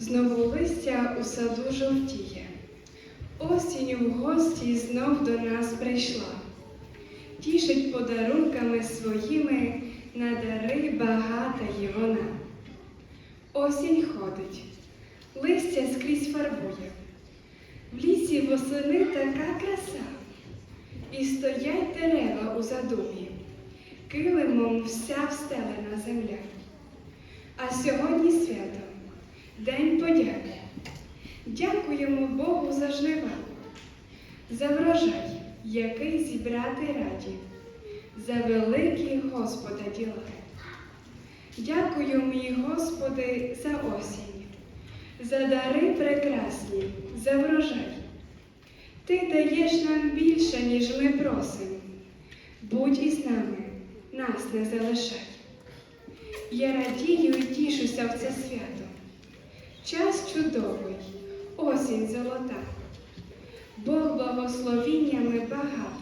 Знову листя у саду жовтіє. Осінь в гості знов до нас прийшла. Тішить подарунками своїми, на дари багата є вона. Осінь ходить, листя скрізь фарбує. В лісі восени така краса, і стоять дерева у задумі, килимом вся встелена земля. А сьогодні свято, День подяки. Дякуємо Богу за жнива, за врожай, який зібрати раді, за великі Господа діла. Дякую, мій Господи, за осінь, за дари прекрасні, за врожай. Ти даєш нам більше, ніж ми просимо. Будь із нами, нас не залишай. Я радію і тішуся в це свято. Час чудовий, осінь золота. Бог благословіннями багатий,